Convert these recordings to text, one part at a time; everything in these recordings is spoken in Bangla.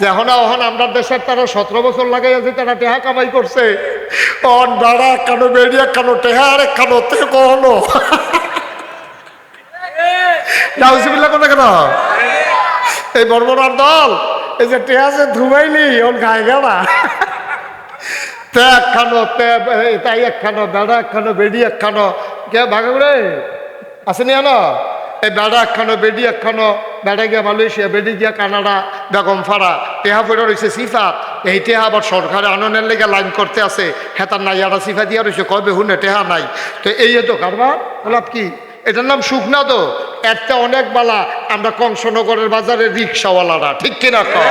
যে এখন আমরা দেশের তারা সতেরো বছর লাগাইয়াছে তারা টেহা কামাই করছে। অন দাঁড়া, কেন বেরিয়ে কেন টেহা, আর কেন তে কখনো নাউজিবিল্লা কথা কেন? এই বর্বরার দল, এই যে টেহা যে ধুবাইলি ওর গায়ে গেলা তে একখানো তে তাই একখানো বেড়া একখানো বেডি একখানো কে, ভাগে করে আসেনি আনো এই বেড়া একখানো বেডি একখানো বেড়া গিয়া মালয়েশিয়া বেডি গিয়া কানাডা বেগম ফাড়া। টেহা পড়ে রয়েছে সিফাত এই টেহা আবার সরকারে আনন্দের লেগে লাইন করতে আছে। হেতার নাই আর সিফা দিয়া রয়েছে কবে হুনে টেহা নাই। তো এই তো কারবার লাভ কি? এটার নাম সুখ না তো একটা অনেক বালা আমরা কংসনগরের বাজারে রিক্সাওয়ালারা ঠিক কিনা কর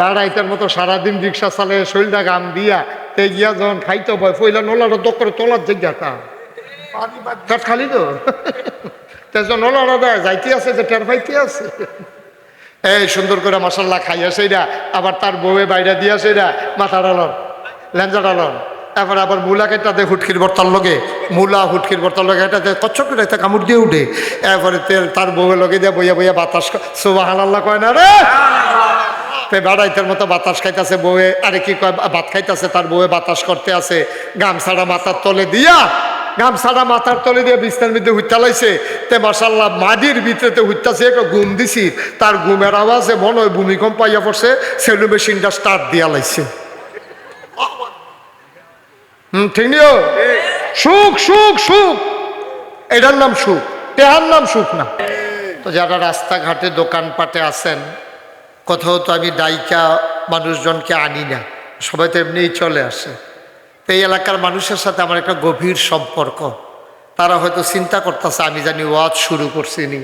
দাঁড়াইতের মতো সারাদিন রিক্সা চালে শরীরটা গাম দিয়া তে গিয়া যখন খাইতে ভয় ফইলা নোলাটা দক করে তোলার পেট খালি তো? তেজন নোলাটা দেয় যাইতে আছে, যে টের পাইতে আছে। এই সুন্দর করে মশাল্লা খাইয়া সেইটা আবার তার বউয়ে বাইরে দিয়া সেইটা মাথা ডালন লেঞ্জা ডালন তারপরে আবার মূলা কেটাতে হুটকির বর্তার লগে, মূলা হুটকির বর্তার লগে এটাতে কচ্ছক করে একটা কামড় দিয়ে উঠে। এরপরে তেল তার বউয়ের লগে দিয়ে বইয়া বইয়া বাতাস সোবা হালাল্লা কয় না রে? বেড়াইতের মতো বাতাস খাইতেছে বউয়ে, আরে কি কয় ভাত খাইতেছে তার বউয়ে বাতাস করতে আছে। গামছাড়া মাথার তলে দিয়া গামছাড়া মাথার তলে দিয়ে বিছনার মধ্যে হুইতা তে মাসাল্লাহ মাদির ভিতরেতে হুইতাছে একটা ঘুম দিছি, তার ঘুমের আওয়াজে মনে হয় ভূমিকম্প পাইয়া পড়ছে সেলু মেশিনটা স্টার্ট দিয়া লাইছে। হুম, ঠিক নিও? সুখ সুখ সুখ। এটার নাম সুখ, তেহার নাম সুখ না। তো যারা রাস্তাঘাটে দোকানপাটে আছেন, কোথাও তো আমি দায়িকা মানুষজনকে আনি না, সবাই তো এমনিই চলে আসে। তো এই এলাকার মানুষের সাথে আমার একটা গভীর সম্পর্ক। তারা হয়তো চিন্তা করতেছে, আমি জানি ওয়াজ শুরু করছি নি।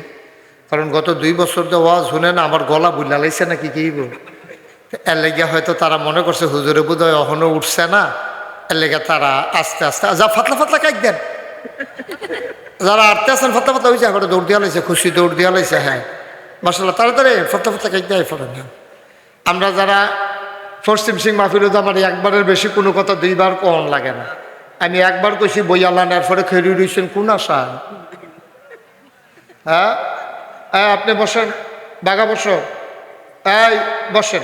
কারণ গত দুই বছর তো ওয়াজ শুনে না, আমার গলা বুঝলা লাইছে নাকি কি বল এর লেগে হয়তো তারা মনে করছে, হুজুরে বোধহয় এখনও উঠছে না। এর লেগে তারা আস্তে আস্তে যা ফাতলা ফাতলা কাইক দেন। যারা আটতে আছেন, ফাতলা ফাতলা হয়েছে এখন দৌড় দিয়া লাইছে, খুশি দৌড় দিয়া লাইছে হ্যাঁ। মাসাল্লাহ তাড়াতাড়ি, ফাতলা ফাতলা কাইক দেয় ফেলেন আমরা যারা পশ্চিম সিং মাহফিরুদ আমার একবারের বেশি কোনো কথা দুইবার কম লাগে না। আমি একবার কইছি বইয়ালান এরপরে খেরি রইছেন, কোন আশা? হ্যাঁ? আপনি বসেন বাগা বসো। এই, বসেন।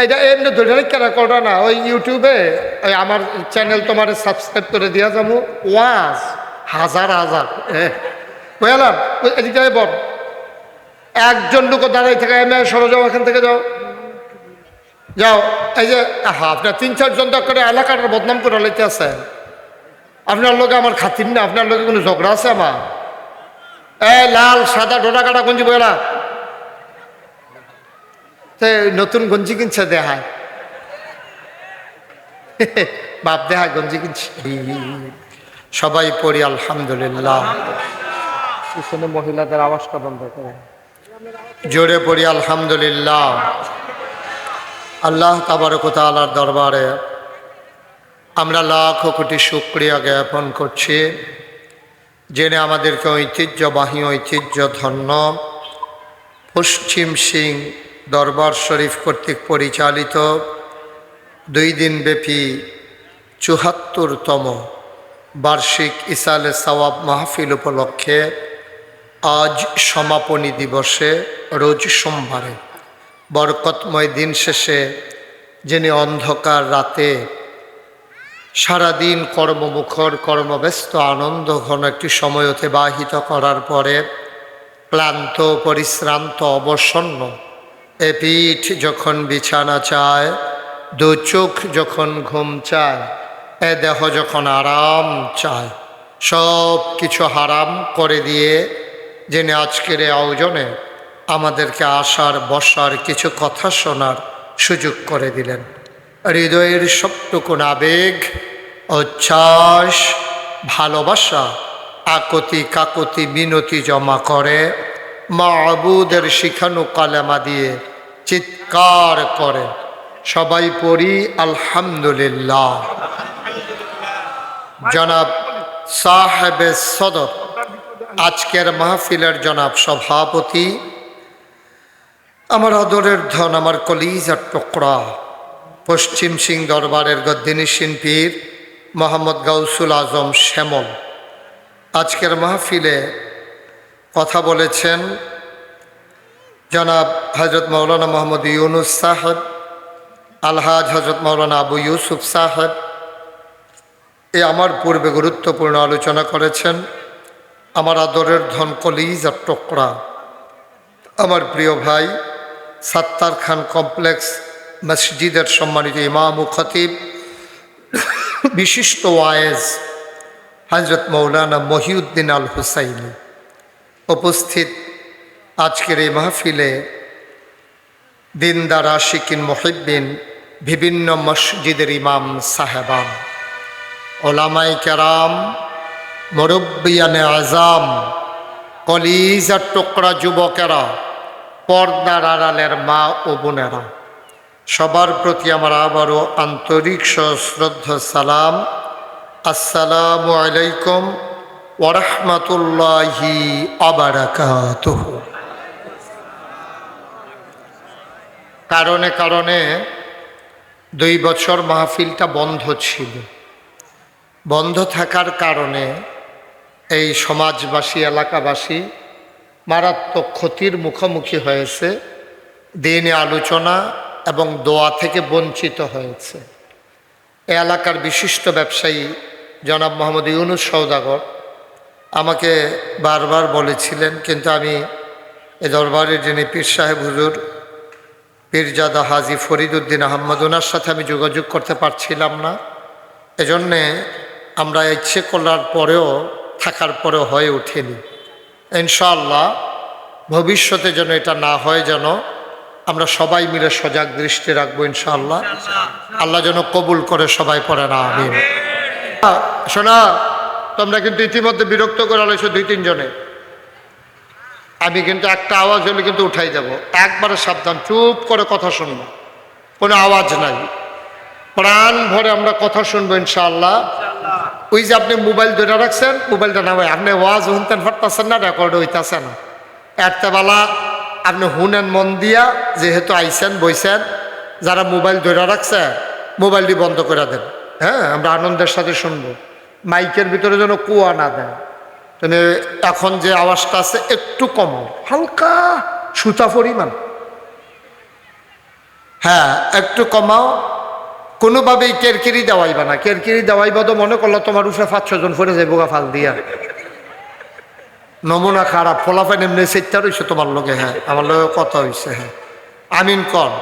এইটা এমনি ধরে কেন করো না? ওই ইউটিউবে, ওই আমার চ্যানেল তোমার সাবস্ক্রাইব করে দিয়া যাব। ওয়াজ, হাজার হাজার। বুঝলাম এদিকে বল। একজন লোক দাঁড়াই থাকে, এমনি সরো যাও এখান থেকে যাও। যাও এই যে হ্যাঁ আপনার তিন চারজন করে এলাকার বদনাম করে লইতে আছে। আপনার লোকে আমার খাতির না আপনার লোকে কোনো ঝগড়া আছে আমার? এ লাল সাদা ডোডা কাটা গঞ্জি বইলা। তে নতুন গঞ্জি কিনছে দেহায়। বাপ দেহায় গঞ্জি কিনছে। সবাই পড়ি আলহামদুলিল্লাহ। পিছনে মহিলাদের আওয়াজটা বন্ধ করে। জোরে পড়ি আলহামদুলিল্লাহ। আল্লাহ তাবারকতালার দরবারে আমরা লাখ কোটি শুক্রিয়া জ্ঞাপন করছি। জেনে আমাদেরকে ঐতিহ্যবাহী ঐতিহ্য ধন্য পশ্চিম সিং দরবার শরীফ কর্তৃক পরিচালিত দুই দিনব্যাপী চুহাত্তরতম বার্ষিক ইসালে সওয়াব মাহফিল উপলক্ষে আজ সমাপনী দিবসে রোজ সোমবারে বরকতময় দিন শেষে যিনি অন্ধকার রাতে সারাদিন কর্মমুখর, কর্মব্যস্ত, আনন্দ ঘন একটি সময় অতিবাহিত করার পরে ক্লান্ত, পরিশ্রান্ত, অবসন্ন, এ পিঠ যখন বিছানা চায়, দু চোখ যখন ঘুম চায়, এ দেহ যখন আরাম চায় সব কিছু হারাম করে দিয়ে যিনি আজকের আয়োজনে আমাদেরকে আসার, বসার কিছু কথা শোনার সুযোগ করে দিলেন। হৃদয়ের সবটুকুন আবেগ, উচ্ছ্বাস, ভালোবাসা, আকতি কাকতি মিনতি জমা করে মা আবুদের শিখানো কালেমা দিয়ে চিৎকার করে, সবাই পড়ি আলহামদুলিল্লাহ। জনাব সাহেবের সদর, আজকের মাহফিলের জনাব সভাপতি আমার আদরের ধন, আমার কলিজার টুকরা। পশ্চিম সিং দরবারের গদ্দিনী শিল্পীর মোহাম্মদ গাউসুল আজম শ্যামল। আজকের মাহফিলে কথা বলেছেন জনাব হজরত মৌলানা মোহাম্মদ ইউনুস সাহেব, আলহাজ হজরত মৌলানা আবু ইউসুফ সাহেব। এ আমার পূর্বে গুরুত্বপূর্ণ আলোচনা করেছেন। আমার আদরের ধন কলিজ আর টোকরা। আমার প্রিয় ভাই সাত্তার খান কমপ্লেক্স মসজিদের সম্মানিত ইমাম ও খতিব, বিশিষ্ট ওয়ায়েজ হজরত মৌলানা মহিউদ্দিন আল হুসাইনি উপস্থিত আজকের এই মাহফিলে দিনদার আশিকিন মহিবিন বিভিন্ন মসজিদের ইমাম সাহেবান ওলামাই কেরাম, মুরব্বিয়ানে আজাম কলিজার টুকরা যুবকেরা পর্দার আড়ালের মা ও বোনেরা, সবার প্রতি আমার আবারও আন্তরিক সশ্রদ্ধ সালাম। আসসালামু আলাইকুম ওরহমতুল্লাহি আবারাকাতুহ কারণে কারণে দুই বছর মাহফিলটা বন্ধ ছিল। বন্ধ থাকার কারণে এই সমাজবাসী, এলাকাবাসী মারাত্মক ক্ষতির মুখোমুখি হয়েছে, দিনে আলোচনা এবং দোয়া থেকে বঞ্চিত হয়েছে। এ এলাকার বিশিষ্ট ব্যবসায়ী জনাব মোহাম্মদ ইউনুস সৌদাগর আমাকে বারবার বলেছিলেন, কিন্তু আমি এ দরবারের যিনি পীর সাহেব হুজুর, পীরজাদা হাজি ফরিদুদ্দিন আহম্মদ ওনার সাথে আমি যোগাযোগ করতে পারছিলাম না। এজন্যে আমরা ইচ্ছে করার পরেও, থাকার পরেও হয়ে ওঠেনি ইনশাআল্লাহ ভবিষ্যতে যেন এটা না হয় যেন আমরা সবাই মিলে সজাগ দৃষ্টি রাখব ইনশাআল্লাহ। আল্লাহ যেন কবুল করে সবাই পড়ে না আমি শোনা তোমরা কিন্তু ইতিমধ্যে বিরক্ত করে আলোচনা দুই তিনজনে আমি কিন্তু একটা আওয়াজ হলে কিন্তু উঠাই যাব। একবারে সাবধান চুপ করে কথা শুনব। কোনো আওয়াজ নাই। প্রাণ ভরে আমরা কথা শুনব ইনশাআল্লাহ। ওই যে আপনি মোবাইল ধরে রাখছেন মোবাইলটা না ভাই আপনি ওয়াজ শুনতেন পারতেছেন না রেকর্ড হইতেছে না। এরতেবেলা আপনি হুনেন মন দিয়া যেহেতু আইসেন বইছেন যারা মোবাইল ধরে রাখছে মোবাইলটি বন্ধ করে দেন। হ্যাঁ আমরা আনন্দের সাথে শুনব। মাইকের ভিতরে যেন কুয়া না দেন মানে এখন যে আওয়াজটা আছে একটু কম হালকা সুতা পরিমাণ। হ্যাঁ একটু কমাও। কোনোভাবেই কেরকিরি দেওয়াইবা না। কেরকিরি দেওয়াইবা তো মনে করল তোমার উঠে পাঁচ ছজন ফরে যাইব গা ফাল দিয়া। নমুনা খারাপ ফলাফান এমনি সেটা রয়েছে তোমার লগে হ্যাঁ। আমার লগে কথা হয়েছে হ্যাঁ। আমিন কন।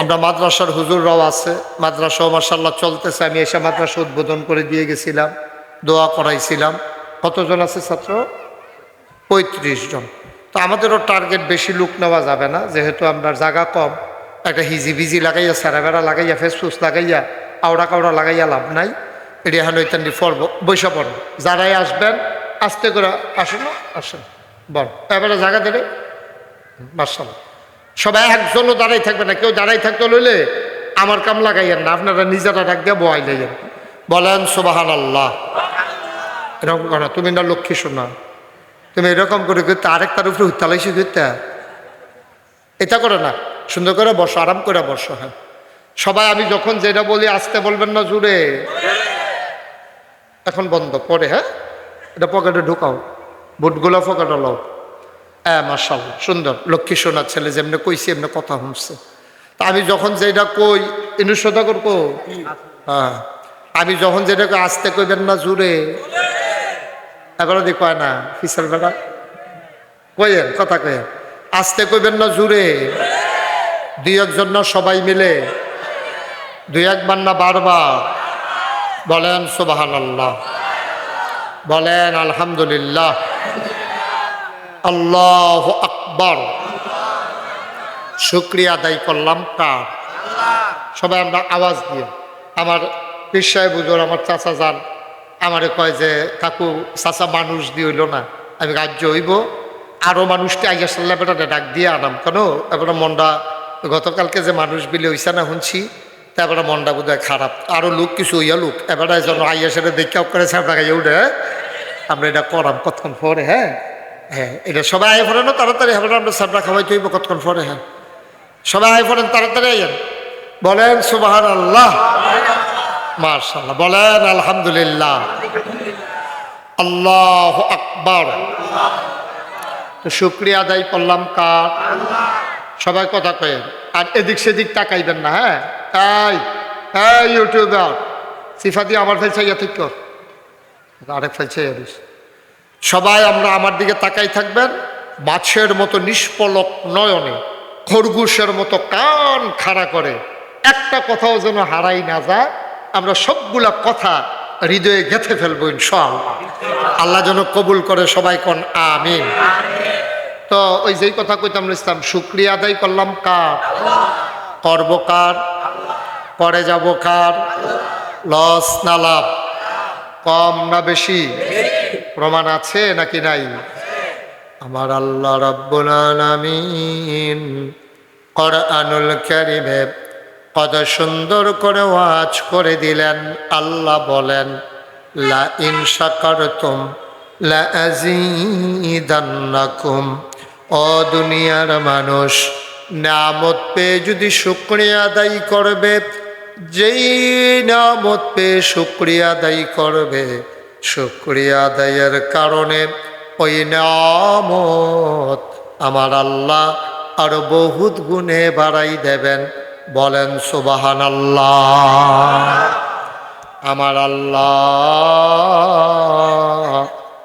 আমরা মাদ্রাসার হুজুররাও আছে। মাদ্রাসাও মার্শাল্লাহ চলতেছে। আমি এসে মাদ্রাসা উদ্বোধন করে দিয়ে গেছিলাম, দোয়া করাইছিলাম। কতজন আছে ছাত্র? পঁয়ত্রিশ জন। তো আমাদেরও টার্গেট বেশি লুক নেওয়া যাবে না, যেহেতু আমরা জায়গা কম। একটা হিজি বিজি লাগাইয়া স্যারাবেড়া লাগাইয়া, ফেসফুস লাগাইয়া, আওড়া কাউড়া লাগাইয়া লাভ নাই। এটি হানো ইত্যাদি পড়ব বৈশা যারাই আসবেন, আস্তে করে আসুন আসুন। বল। এবারে জায়গা দেবে মার্শাল সবাই একজনও দাঁড়াই থাকবে না। কেউ দাঁড়াই থাকতে লইলে আমার কাম লাগাইয়েন না। আপনারা নিজেরা ডাক দিয়ে বয়াই লাইয়েন। বলেন সোবাহান আল্লাহ এরকম করে, তুমি না লক্ষ্মী শোনা তুমি এরকম করে করতে আরেকটার উপরে উত্তালাইছি করতে এটা করে না। সুন্দর করে বসো, আরাম করে বসো হ্যাঁ। সবাই, আমি যখন যেটা বলি, আসতে বলবেন না জুড়ে এখন বন্ধ, পরে হ্যাঁ? এটা পকেটে ঢুকাও। বুটগুলো পকেটে লও। হ্যাঁ মার্শাল সুন্দর। লক্ষ্মী সোনার ছেলে যেমনি কইছি, এমনি কথা শুনছে তা আমি যখন যেটা কই ইনুসদা করব? হ্যাঁ। আমি যখন যেটা কই, আসতে কইবেন না জুড়ে এবারে দেখো কয় না ফিসার বেলা কইেন কথা কয়েন আসতে কইবেন না জুড়ে দুই একজন না, সবাই মিলে? দুই একবার না বারবার? বলেন সুবাহান আল্লাহ বলেন, আলহামদুলিল্লাহ। আল্লাহ আকবর। শুক্রিয়া আদায় করলাম কার? সবাই আমরা আওয়াজ দিয়ে। আমার পীর সাহেব হুজুর, আমার চাচা যান, আমারে কয় যে, কাকু, চাচা মানুষ দিয়ে হইল না, আমি রাজ্য হইব। আরও মানুষকে আইয়া সাল্লাহ বেটা ডাক দিয়ে আনাম কেন? এবারে মনটা গতকালকে যে মানুষ বিলে হইছে না শুনছি তারপরে মনটা বোধ খারাপ। আরও লোক কিছু হইয়া লোক, এবারে যেন আইয়া সেটা দেখে করে সামনে গাইয়া উঠে হ্যাঁ? আমরা এটা করাম কতক্ষণ পরে হ্যাঁ? হ্যাঁ এটা সবাই আয় পড়ে না তাড়াতাড়ি হবে আমরা সামনা খাওয়াইতে হইব কতক্ষণ পরে হ্যাঁ? সবাই আয় পড়েন, তাড়াতাড়ি আইয়েন। বলেন সুবাহান আল্লাহ মার্শাল্লাহ বলেন, আলহামদুলিল্লাহ। আল্লাহ আকবর। তো শুক্রিয়া আদায় করলাম কার? সবাই কথা কয়ে, আর এদিক সেদিক তাকাইবেন না হ্যাঁ? তাই হ্যাঁ ইউটিউবার সিফাতি আমার ফেলছে ইয়া ঠিক কর। আরেক ফেলছে ইয়া দিস। সবাই আমরা আমার দিকে তাকাই থাকবেন, মাছের মতো নিষ্পলক নয়নে, খরগোশের মতো কান খাড়া করে। একটা কথাও যেন হারাই না যায়, আমরা সবগুলা কথা হৃদয়ে গেঁথে ফেলব ইনশাআল্লাহ। আল্লাহ যেন কবুল করে সবাই কন, আমিন। তো ওই যেই কথা কইতাম ইসলাম শুক্রিয়া আদায় করলাম কার? করব কার? করে যাব কার? লস না লাভ? কম না বেশি? প্রমাণ আছে নাকি নাই? আমার আল্লাহ রাব্বুল আলামিন কোরআনুল কারিমে কত সুন্দর করে ওয়াজ করে দিলেন। আল্লাহ বলেন, লা ইন শাকারতুম লা আযীদান্নাকুম ও দুনিয়ার মানুষ। নামত পেয়ে যদি শুক্রিয়া আদায় করবে, যেই নামত পেয়ে শুক্রিয়া আদায় করবে, শুক্রিয়া আদায়ের কারণে ওই নামত আমার আল্লাহ আরও বহুত গুণে বাড়াই দেবেন। বলেন সুবাহান আল্লাহ আমার আল্লাহ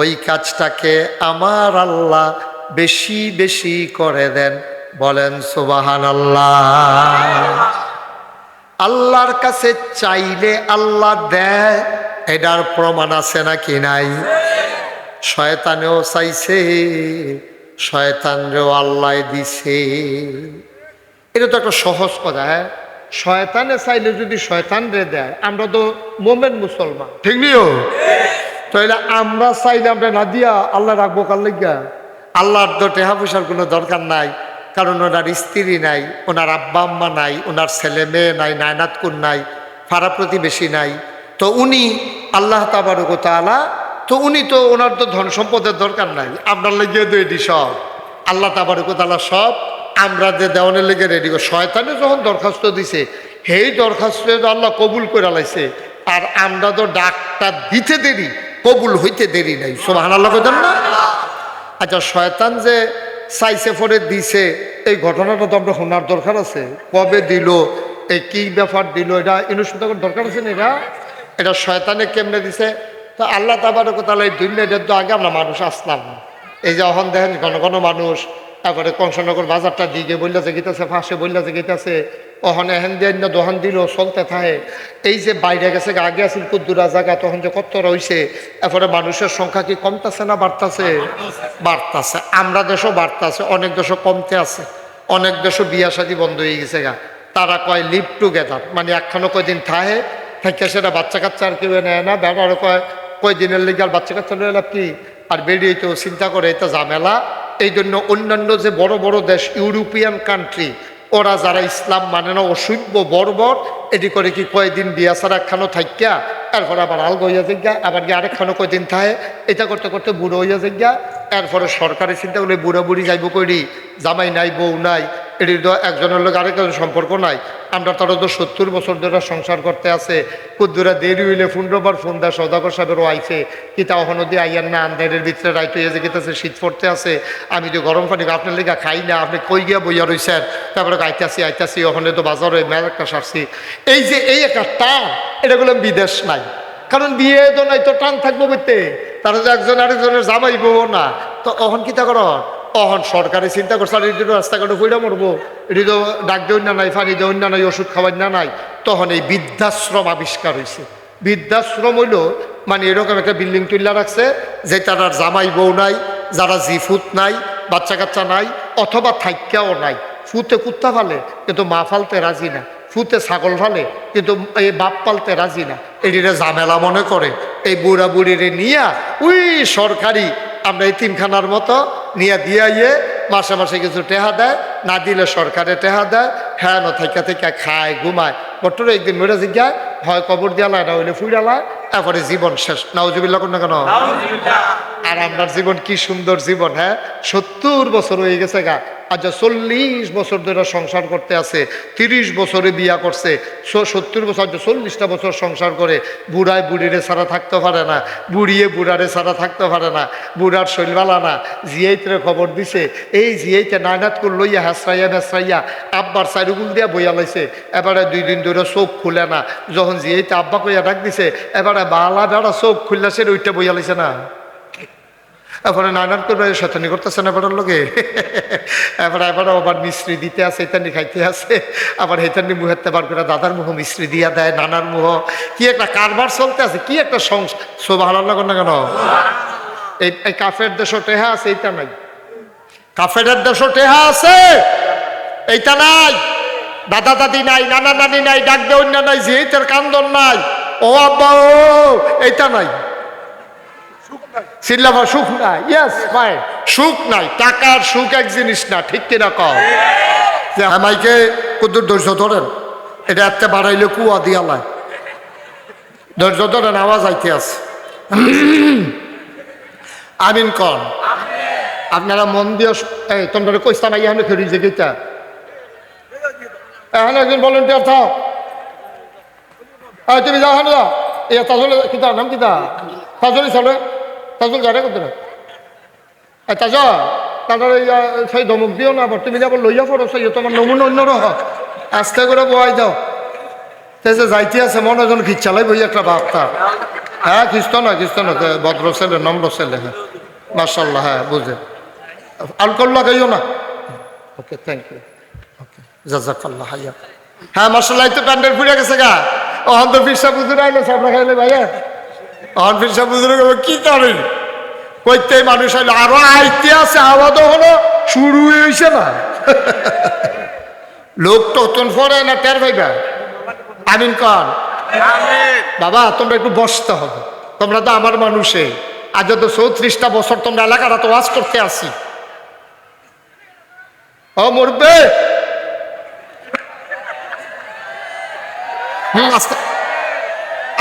ওই কাজটাকে আমার আল্লাহ বেশি বেশি করে দেন। বলেন সুবাহান আল্লাহ আল্লাহর কাছে চাইলে আল্লাহ দেয়, এটার প্রমাণ আছে নাকি নাই? শয়তানেও চাইছে, শয়তানরেও আল্লাহ দিছে। এটা তো একটা সহজ কথা হ্যাঁ? শয়তানে চাইলে যদি শয়তান রে দেয়, আমরা তো মোমেন মুসলমান। ঠিক নিও? তাহলে আমরা চাইলে আমরা না দিয়া আল্লাহ রাখব কার লিগা আল্লাহর তো টেহা পয়সার কোনো দরকার নাই, কারণ ওনার স্ত্রী নাই, ওনার আব্বা আম্মা নাই, ওনার ছেলে মেয়ে নাই, নায়নাত কুন নাই ফাড়া প্রতিবেশী নাই। তো উনি আল্লাহ তাবারক তাআলা, তো উনি তো ওনার তো ধন সম্পদের দরকার নাই। আপনার লেগে তো এটি সব। আল্লাহ তাবারক তাআলা সব আমরা যে দেওয়ানের লেগে রেডি শয়তানে যখন দরখাস্ত দিছে, সেই দরখাস্ত আল্লাহ কবুল করে লাইছে। আর আমরা তো ডাকটা দিতে দেরি। কবুল হইতে দেরি নাই। কইতেন না? আচ্ছা শয়তান যে চাইছে পরে দিছে, এই ঘটনাটা তো আমরা শোনার দরকার আছে। কবে দিল এই কি ব্যাপার দিল, এটা ইনস্টুট দরকার আছে না এটা? এটা শয়তানে কেমনে দিছে? তো আল্লাহ তাবার তাহলে এই দুনিয়াটার তো আগে আমরা মানুষ আসলাম। এই যে অহন দেখেন ঘন ঘন মানুষ, তারপরে কংসনগর বাজারটা দিকে বললে যে গীতাছে ফাঁসে বললে যে গীতাছে অহন এহেন দিয়ে দোহান দিল, চলতে থাকে এই যে বাইরে গেছে, আগে আছিল কুদ্দুরা জায়গা তখন যে কত রয়েছে এরপরে মানুষের সংখ্যা কি কমতেছে না বাড়তাছে? বাড়তাছে। আমরা দেশও বাড়তাছে, অনেক দেশও কমতে আছে। অনেক দেশও বিয়া শাদী বন্ধ হয়ে গেছে গা। তারা কয় লিভ টুগেদার মানে একখানো কয়দিন থাহে, থাকে সেটা বাচ্চা কাচ্চা আর কেউ নেয় না। ব্যাপারও কয়, কয়দিনের লিগে আর বাচ্চা কাচ্চা নিয়ে লাভ কি? আর বেরিয়ে তো চিন্তা করে, এটা ঝামেলা। এই জন্য অন্যান্য যে বড় বড় দেশ, ইউরোপিয়ান কান্ট্রি ওরা যারা ইসলাম মানে না, অসভ্য, বর্বর, এটি করে কি কয়েকদিন বিয়া ছাড়া একখানো থাকিয়া এরপরে আবার আলগ হইয়া জিজ্ঞা আবার গিয়ে আরেকখানো কয়দিন থাকে এটা করতে করতে বুড়ো হইয়া জিজ্ঞা এরপরে সরকারি চিন্তা করলে বুড়ো বুড়ি যাইব করি জামাই নাই, বউ নাই এটি তো একজনের লোক আরেকজনের সম্পর্ক নাই। আমরা তারা তো সত্তর বছর ধরে সংসার করতে আছে। কুদ্দুরা দেরি হইলে পনেরোবার ফোন দেয় সদাগর সাহেবের ওয়াইফে কিতা অহনো দিয়ে আইয়ার না আন্দারের ভিতরে হয়ে যে গেতেছে, শীত পড়তে আছে। আমি তো গরম পানি আপনার লেগা খাই না, আপনি কই গিয়া বইয়া রইছেন? তারপরে আইতাছি আইতাছি ওখানে তো বাজারে মেল একটা সারছি। এই যে এই একটা টান, এটা বললাম বিদেশ নাই। কারণ বিয়ে তো নাই, তো টান থাকব বইতে। তারা যে একজন আরেকজনের জামাই বউ না, তো অহন কিতা কর? অহন সরকারি চিন্তা করছে, আর এটি রাস্তাঘাটে ফুইরা মরবো। এটি তো ডাক দেওয়ার না নাই ফানি দেওয়ার না নাই, ওষুধ খাওয়ার না নাই। তখন এই বৃদ্ধাশ্রম আবিষ্কার হয়েছে বৃদ্ধাশ্রম হইল মানে এরকম একটা বিল্ডিং তুল্লা রাখছে, যে তার জামাই বউ নাই, যারা জিফুত নাই বাচ্চা কাচ্চা নাই, অথবা থাইক্যাও নাই। ফুতে কুত্তা ফালে, কিন্তু মা ফালতে রাজি না। ফুতে ছাগল ফালে কিন্তু এই বাপ পালতে রাজি না। এটিরে ঝামেলা মনে করে। এই বুড়া বুড়িরে নিয়া ওই সরকারি আমরা এই তিনখানার মতো নিয়ে দিয়ে ইয়ে মাসে মাসে কিছু টেহা দেয় না দিলে সরকারে টেহা দেয় হ্যাঁ ন থাইকা থেকে খায় ঘুমায়। বট্টর একদিন মেরে জিজ্ঞায় হয় কবর দিয়ালায় না হইলে ফুইরালায় তারপরে জীবন শেষ। নাউজুবিল্লা কোন? না কেন আর আপনার জীবন কি সুন্দর জীবন হ্যাঁ? সত্তর বছর হয়ে গেছে গা। আচ্ছা চল্লিশ বছর ধরে সংসার করতে আছে, তিরিশ বছরে বিয়া করছে সত্তর বছর আচ্ছা চল্লিশটা বছর সংসার করে, বুড়ায় বুড়িরে ছাড়া থাকতে পারে না, বুড়িয়ে বুড়ারে ছাড়া থাকতে পারে না, বুড়ার শৈলবালা না জিয়াইতে খবর দিছে, এই জিয়াইতে নায়নাত করে লইয়া হাসরাইয়া মেসরাইয়া আব্বার চারিগুল দিয়া বইয়া লাইছে, এবারে দুই দিন ধরে চোখ খুলে না, যখন জিয়াইতে আব্বা কইয়া ডাক দিছে, এবারে বালা বেড়া চোখ খুললা সে ওইটা বইয়া লাইছে না। এরপরে নানান করে শতানি করতেছে না লোকে এবারে এবার আবার মিশ্রি দিতে আছে ইত্যাদি খাইতে আছে। আবার হেতানি মুহেতে বার করে দাদার মুহ মিশ্রি দিয়া দেয়, নানার মুহ। কি একটা কারবার চলতে আছে, কি একটা সংসার সব ভালো লাগার না কেন? এই কাফের দেশও টেহা আছে, এইটা নাই। কাফের দেশও টেহা আছে, এইটা নাই। দাদা দাদি নাই, নানা নানি নাই, ডাক দেউন্য নাই জিহিতের কান্দন নাই। ও আব্বা, ও, এইটা নাই। চিল্লাফা সুখ নাই? ইয়েস ভাই। সুখ নাই, টাকার সুখ এক জিনিস না, ঠিক কিনা কম যে আমাইকে কুদুর ধৈর্য ধরেন, এটা একটা বাড়াইলে কুয়া দিয়া লাই। ধৈর্য ধরেন, আওয়াজ আইতে আছে। আমিন কন। আপনারা মন দিয়ে এই, তোমরা কইস্তা নাই এখানে ফেরি যে গেটা এখানে একজন ভলেন্টিয়ার থাও তুমি যাও, এখানে যাও। এই তাজলে কিতা নাম কিতা তাজলি চলে তাজল যারে করতে তাজ, তাদের সেই ধমক দিও না, আবার তুমি যাবার লইয়া পড়ো, সেই তোমার নমুনা অন্য রহ। আস্তে করে বয়াই যাও। তে যে যাইতে আছে, মনে হয় যেন খিচ্ছালাই বই একটা ভাব তার হ্যাঁ খ্রিস্ট না খ্রিস্ট না তে ভদ্র ছেলে, নম্র ছেলে হ্যাঁ। মার্শাল্লাহ হ্যাঁ বুঝে। আলকোহল লাগাইও না। ওকে থ্যাংক ইউ ওকে জাজাকাল্লাহ হাইয়া। হ্যাঁ মার্শাল্লাহ তো প্যান্ডেল ফুরে গেছে গা। অহন তো ফিরসা বুঝুর আইলো সাপড়া খাইলে, ভাইয়া। ফিরসা বুঝুর কি করেন কইতে মানুষ আইলো আরও আইতে আছে আওয়াজও হলো শুরু হয়েছে না। লোক তো তখন পরে না টের ভাইবা আমিন কন? বাবা তোমরা একটু বসতে হবে। তোমরা তো আমার মানুষে। আজ তো চৌত্রিশটা বছর তোমরা এলাকাটা তো ওয়াজ করতে আসি ও মরবে। হুম আস্তে।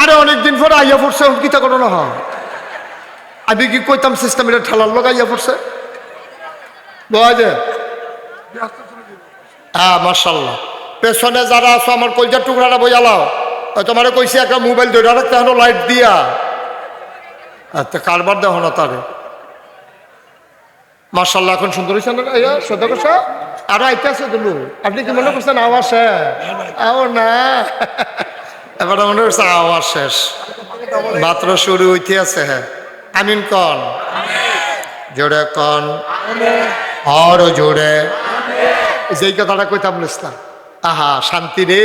আরে অনেকদিন পরে আইয়া পড়ছে কিতা করো না হয়। আমি কি কইতাম সিস্টেম এটা ঠেলার লোক আইয়া পড়ছে? বোঝা যায় হ্যাঁ মার্শাল্লাহ পেছনে যারা আছো, আমার কলজার টুকরাটা বইয়ালাও তোমার কইছি, একটা মোবাইল ধরে রাখতে হলো লাইট দিয়া। আচ্ছা কারবার দেখো না তারে। মার্শাল্লাহ এখন সুন্দর হয়েছে না? ইয়া সদ্য করছে? আরও আইতে আছে আপনি কি মনে করছেন, আওয়াজ শেষ? আও না। এবার মনে করছে আওয়াজ শেষ। মাত্র শুরু হইতে আছে হ্যাঁ। আমিন কন? জোরে কন। আরও জোরে। যেই কথাটা কইতাম না আহা, শান্তি রে।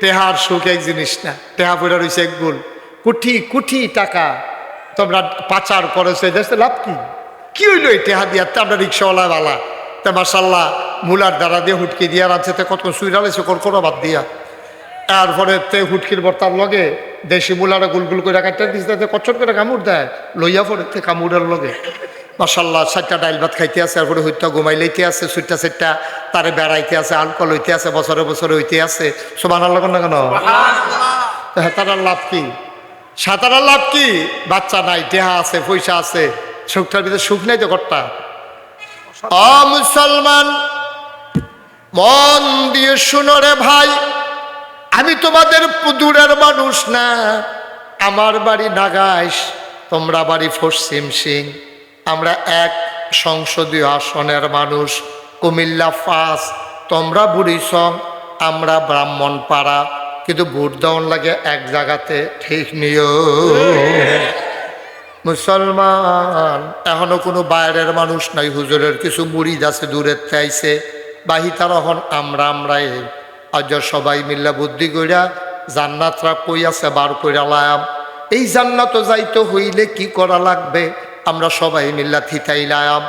টেহার সুখ এক জিনিস না। টেহা পড়া রয়েছে এক গুল কুঠি কুঠি টাকা তোমরা পাচার করেছ দেশে লাভ কি? কি হইল এই টেহা দিয়া? আমরা রিক্সাওয়ালা বালা। তা মাসাল্লাহ মুলার দ্বারা দিয়ে হুটকি দিয়া রাখছে তে কত সুইরালেছে কর বাদ দিয়া। তারপরে তে হুটকির বর্তার লগে দেশি মুলারা গুলগুল করে কাটতে দিচ্ছে তে কচ্ছর করে কামড় দেয়, লইয়া পরে তে কামড়ের লগে। মাসাল্লাহ চারটা ডাইল ভাত খাইতে আছে, তারপরে হইতে ঘুমাই লইতে আছে সুইটা সেটটা তারে বেড়াইতে আছে, আলকল হইতে আছে, বছরে বছরে হইতে আছে। সবার আল্লাহ না কেন? তো হেতারার লাভ কি? সাঁতারার লাভ কি? বাচ্চা নাই, দেহা আছে, পয়সা আছে, সুখটার ভিতরে সুখ নাই তো ঘরটা? অ, মুসলমান, মন দিয়ে শুনো রে ভাই। আমি তোমাদের পুদুরের মানুষ না। আমার বাড়ি নাগাইশ, তোমরা বাড়ি পশ্চিম সিং। আমরা এক সংসদীয় আসনের মানুষ, কুমিল্লা ফাঁস তোমরা বুড়িসং আমরা ব্রাহ্মণ পাড়া কিন্তু ভোট দেওয়ার লাগে এক জায়গাতে ঠিক নিও মুসলমান, এখনও কোনো বাইরের মানুষ নাই, হুজুরের কিছু মুড়িদ আছে দূরের চাইছে বাহি তারা আমরা আমরাই। আজ সবাই মিল্লা বুদ্ধি কইরা জান্নাতরা কই আছে বার কইরা লায়াম। এই জান্নাত যাইতে হইলে কি করা লাগবে? আমরা সবাই মিল্লা থিতাইলাম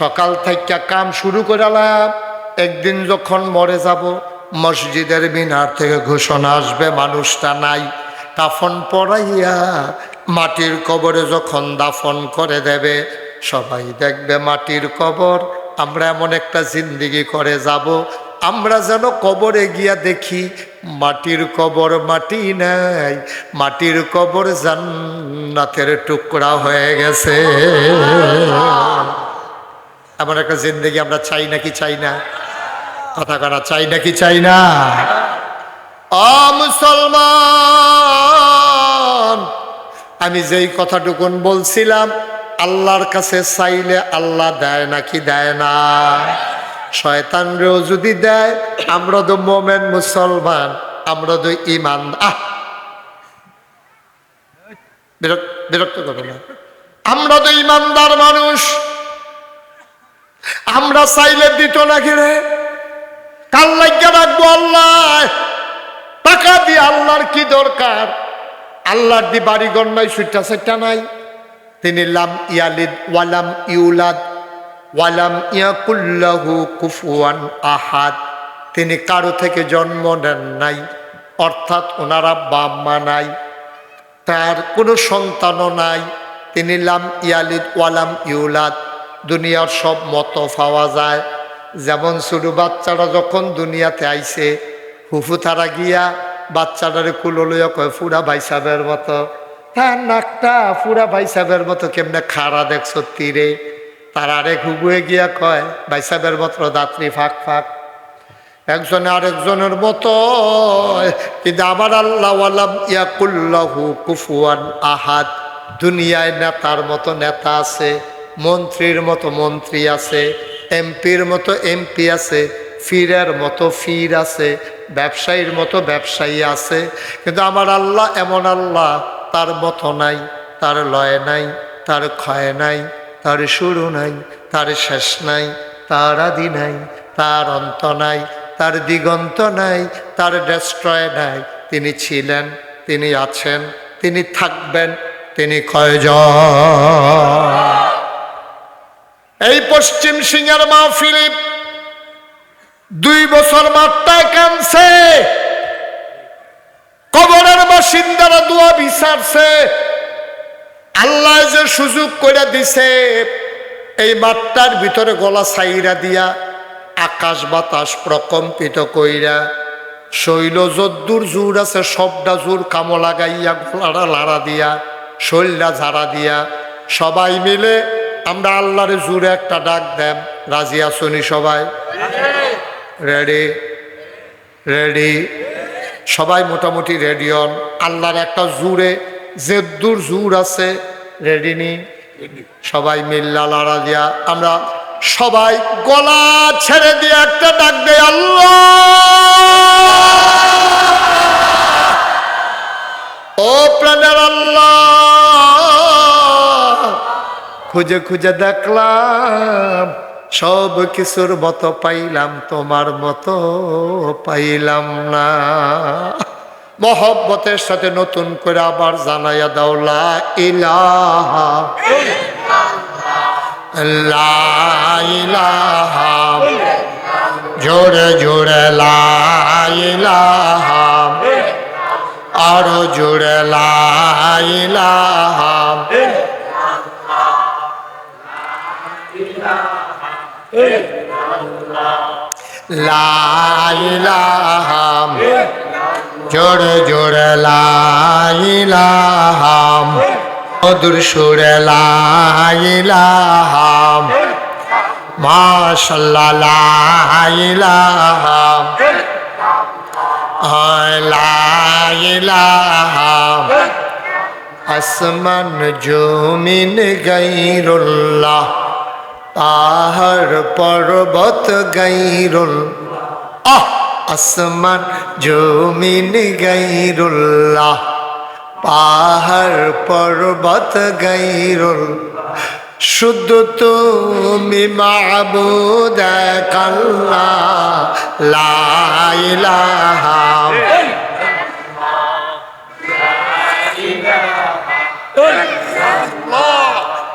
সকাল থেকে কাম শুরু করে লায়াম। একদিন যখন মরে যাব, মসজিদের মিনার থেকে ঘোষণা আসবে, মানুষটা নাই। কাফন পরাইয়া মাটির কবরে যখন দাফন করে দেবে, সবাই দেখবে মাটির কবর আমরা এমন একটা জিন্দিগি করে যাব, আমরা যেন কবরে গিয়া দেখি, মাটির কবর মাটি নাই, মাটির কবর জান্নাতের টুকরা হয়ে গেছে। এমন একটা জিন্দিগি আমরা চাই নাকি চাই না? কথা কারা চাই নাকি চাই না? অ মুসলমান, আমি যেই কথাটুকুন বলছিলাম আল্লাহর কাছে চাইলে আল্লাহ দেয় নাকি দেয় না? শয়তানরেও যদি দেয়, আমরা তো মোমেন মুসলমান, আমরা তো ইমান। আহ! বিরক্ত করবে না। আমরা তো ইমানদার মানুষ। আমরা চাইলে দিত নাকি রে? কাল লাগিয়া রাখব আল্লাহ? টাকা দিয়ে আল্লাহর কি দরকার? আল্লাহর দি বাড়ি নাই সুইটা সেটা নাই। তিনি লাম ইয়ালিদ ওয়ালাম ইউলাদ ওয়ালাম ইয়াকুল্লাহু কুফুয়ান আহাদ। তিনি কারও থেকে জন্ম নেন নাই, অর্থাৎ ওনারা বাপ মা নাই, তার কোনো সন্তানও নাই। তিনি লাম ইয়ালিদ ওয়ালাম ইউলাদ। দুনিয়ার সব মতো পাওয়া যায়। যেমন ছোটো বাচ্চারা যখন দুনিয়াতে আইছে হুফু তারা গিয়া বাচ্চাটারে কুলো লইয়া কয় ফুরা ভাই সাহেবের মতো। হ্যাঁ নাকটা ফুরা ভাই সাহেবের মতো কেমনে খাড়া দেখছ তীরে তার আরেক হুবুয়ে গিয়া কয়, ভাই সাহেবের মতো দাত্রী ফাঁক ফাঁক। একজনে আরেকজনের মতো, কিন্তু আবার আল্লাহ আলাম ইয়াকুল্লাহু কুফুয়ান আহাদ। দুনিয়ায় নেতার মতো নেতা আছে, মন্ত্রীর মতো মন্ত্রী আছে, এমপির মতো এমপি আছে, ফিরের মতো ফির আছে, ব্যবসায়ীর মতো ব্যবসায়ী আছে। কিন্তু আমার আল্লাহ এমন আল্লাহ তার মত নাই, তার লয় নাই, তার ক্ষয় নাই, তার শুরু নাই, তার শেষ নাই, তার আদি নাই, তার অন্ত নাই, তার দিগন্ত নাই, তার ডেস্ট্রয় নাই। তিনি ছিলেন, তিনি আছেন, তিনি থাকবেন, তিনি কয়জন? এই পশ্চিম সিংহের মা ফিলিপ দুই বছর মাঠটায় কানছে কবরের বাসিন্দারা দোয়া বিচারছে আল্লাহ যে সুযোগ করে দিছে এই মাঠটার ভিতরে গলা সাইরা দিয়া আকাশ বাতাস প্রকম্পিত কইরা শৈল যদ্দুর জোর আছে সবটা জোর কামো লাগাইয়া গলাটা লাড়া দিয়া শৈলটা ঝাড়া দিয়া সবাই মিলে আমরা আল্লাহর জোরে একটা ডাক দেন রাজি আসনি সবাই? রেডি রেডি সবাই মোটামুটি রেডি হন আল্লাহর একটা জুড়ে যে দূর জুর আছে রেডি নি। সবাই মিল্লা লাড়া দিয়া। আমরা সবাই গলা ছেড়ে দিয়ে একটা ডাক দেয় আল্লাহ! ও প্রাণের আল্লাহ! খুঁজে খুঁজে দেখলাম সব কিছুর মতো পাইলাম, তোমার মতো পাইলাম না। মহব্বতের সাথে নতুন করে আবার জানাইয়া দাওলা ইলাহা জোরে জোরে লা ইলাহা। আরও জোরে লা ইলাহা লাইলাহাম জোরে জোরে লাইলাহাম মধুর সুরে লাইলাহাম মাশাল্লাহ লাইলাহাম লাইলাহাম আসমান জমিন গাইরুল্লাহ। পাহাড় পর্বত গাইরুল। আহ, আসমান জমিন গাইরুল্লাহ। পাহাড় পর্বত গাইরুল। শুদ্ধ তুমি মাবুদ দেখ লাইলাহা লা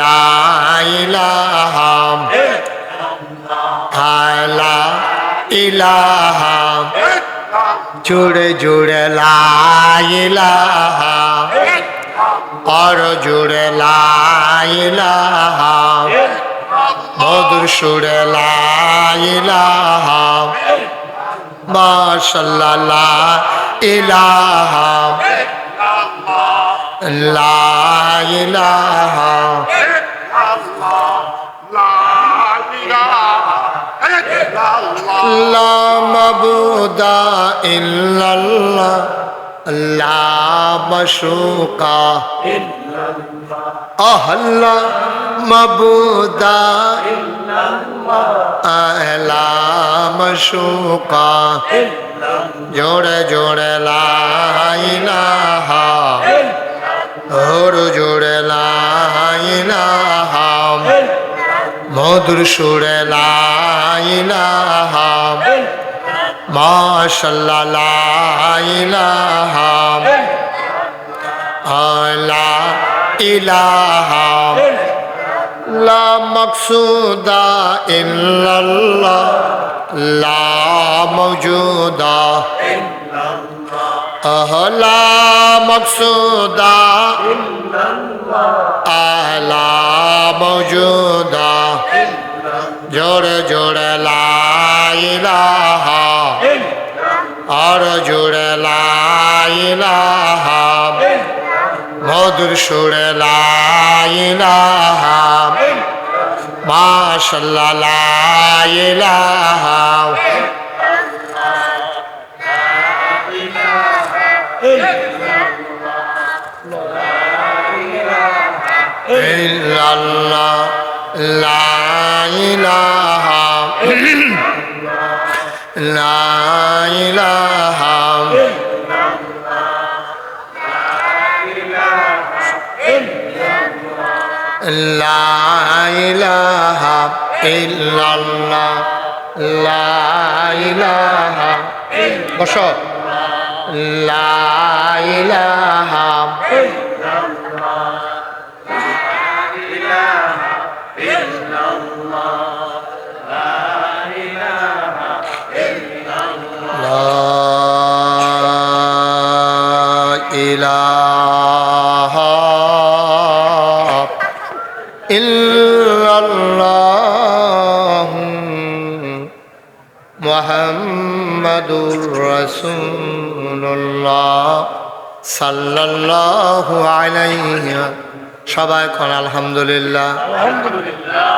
لا إله لا إله জুড়ে জুড়ে লাইলাহ আর জুড়ে লাইলাহ মধুর সুরে লাইলাহ মাশাল্লাহ ইলাহ লাইলাহ লা মাবুদা ইল্লাল্লাহ লা মাশুকা আহল্লা মাবুদা আহলা মাশুকা জোড়ে জোড়ে লাইলাহা ওর জোড়ে লাইলাহা মধুর সুরে লাইলাহা মাশাল্লাহ লাইলাহা আলা লা মকসুদা ইল্লাল্লাহ। লা জোড়ে জোড়ে লাইলাহা আর জোড়ে লাইলাহা মধুর সুরে লাইলাহা মাশাল্লাহ লাইলাহা ইল্লাল্লাহ লাইলাহা লাইলাহা লাইলাহা ইল্লাল্লাহ লাইলাহা বস লাইলাহা রসুল্লাহ সাল্লাহ আলাইহা সবাই কন আলহামদুলিল্লাহ। আলহামদুলিল্লাহ।